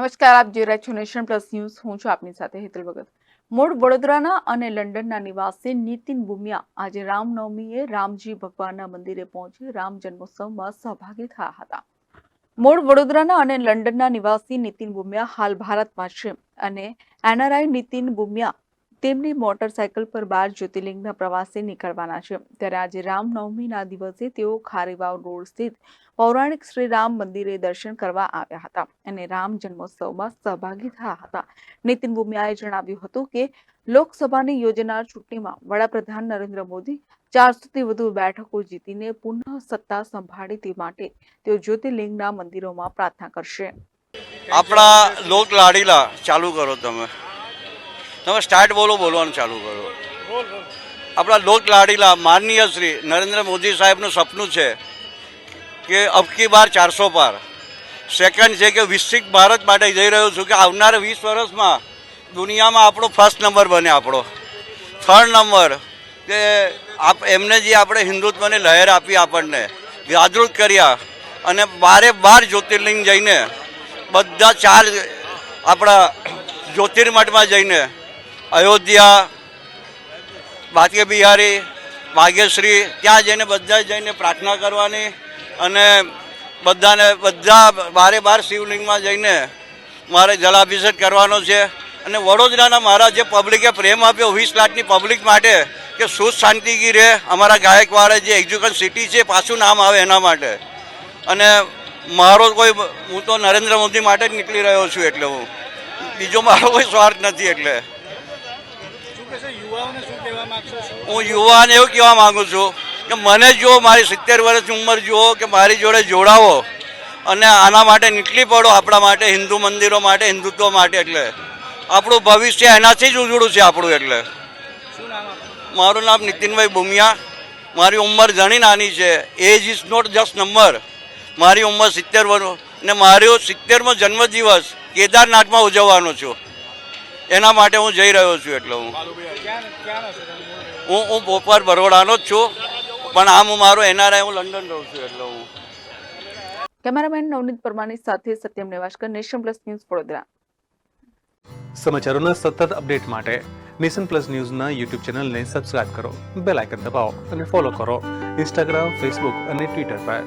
નમસ્કાર, આપ જોઈ રહ્યા છો નેશન પ્લસ ન્યૂઝ. હું છું આપની સાથે હેતલ ભગત. મૂળ વડોદરાના અને લંડનના નિવાસી નીતિન ભૂમિયા આજે રામનવમીએ રામજી ભગવાનના મંદિરે પહોંચી રામ જન્મોત્સવમાં સહભાગી થયા હતા. મૂળ વડોદરાના અને લંડનના નિવાસી નીતિન ભૂમિયા હાલ ભારતમાં છે અને એનઆરઆઈ નીતિન બુમિયા તેમની મોટરસાયકલ પર બાર જ્યોતિર્લિંગના પ્રવાસે નીકળવાના છે. ત્યારે આજે રામનવમીના દિવસે તેઓ ખારીવાવ રોડ સ્થિત પૌરાણિક શ્રી રામ મંદિરે દર્શન કરવા આવ્યા હતા અને રામ જન્મોત્સવમાં સહભાગી થયા હતા. નીતિન ભૂમિયાએ જણાવ્યું હતું કે, લોકસભાની યોજનાર ચૂંટણીમાં વડાપ્રધાન નરેન્દ્ર મોદી ચારસોથી વધુ બેઠકો જીતીને પુનઃ સત્તા સંભાળે તે માટે તેઓ જ્યોતિર્લિંગના મંદિરોમાં પ્રાર્થના કરશે. આપણા લોક લાડીલા ચાલુ કરો તમે. તમે સ્ટાર્ટ બોલો, બોલવાનું ચાલુ કરો. આપણા લોક લાડીલા માનનીય શ્રી નરેન્દ્ર મોદી સાહેબનું સપનું છે કે અબકી બાર ચારસો પાર. સેકન્ડ છે કે વિકસિત ભારત માટે જઈ રહ્યો છું કે આવનારા વીસ વર્ષમાં દુનિયામાં આપણો ફર્સ્ટ નંબર બને આપણો. થર્ડ નંબર કે આપ એમને જે આપણે હિન્દુત્વની લહેર આપી આપણને, જાગૃત કર્યા અને બારે બાર જ્યોતિર્લિંગ જઈને બધા ચાર આપણા જ્યોતિર્મઠમાં જઈને અયોધ્યા બાકે બિહારી ભાગ્યશ્રી ત્યાં જઈને બધા જઈને પ્રાર્થના કરવાની અને બધાને, બધા બારે બાર શિવલિંગમાં જઈને મારે જલાભિષેક કરવાનો છે. અને વડોદરાના મારા જે પબ્લિકે પ્રેમ આપ્યો વીસ લાખની પબ્લિક માટે કે સુખ શાંતિગી રહે અમારા ગાયકવાડે જે એજ્યુકેશન સિટી છે પાછું નામ આવે એના માટે. અને મારો કોઈ, હું તો નરેન્દ્ર મોદી માટે જ નીકળી રહ્યો છું એટલે હું. બીજો મારો કોઈ સ્વાર્થ નથી એટલે. હું યુવાને એવું કહેવા માગું છું કે મને જો મારી સિત્તેર વર્ષની ઉંમર જુઓ કે મારી જોડે જોડાવો. અને આના માટે નીકળી પડો આપણા માટે હિન્દુ મંદિરો માટે હિન્દુત્વ માટે એટલે. આપણું ભવિષ્ય એનાથી જ ઉજળું છે આપણું એટલે. મારું નામ નીતિનભાઈ ભૂમિયા મારી ઉંમર ઘણી નાની છે. Age is not just number મારી ઉંમર સિત્તેર વર્ષ ને મારો સિત્તેરમો જન્મદિવસ કેદારનાથમાં ઉજવવાનો છું. એના માટે હું જઈ રહ્યો છું એટલે હું? હું હું ભોપાલ બરોડાનો જ છું. પણ આમ હું મારો એનઆરઆઈ હું લંડન રહું છું એટલે હું. કેમેરામેન નવનીત પરમાની સાથે સત્યમ નેવાશકર નેશન પ્લસ ન્યૂઝ વડોદરા. સમાચારોના સતત અપડેટ માટે નેશન પ્લસ ન્યૂઝના યુટ્યુબ ચેનલને સબસ્ક્રાઇબ કરો બેલ આઇકન દબાવો અને ફોલો કરો. ઇન્સ્ટાગ્રામ ફેસબુક અને ટ્વિટર પર.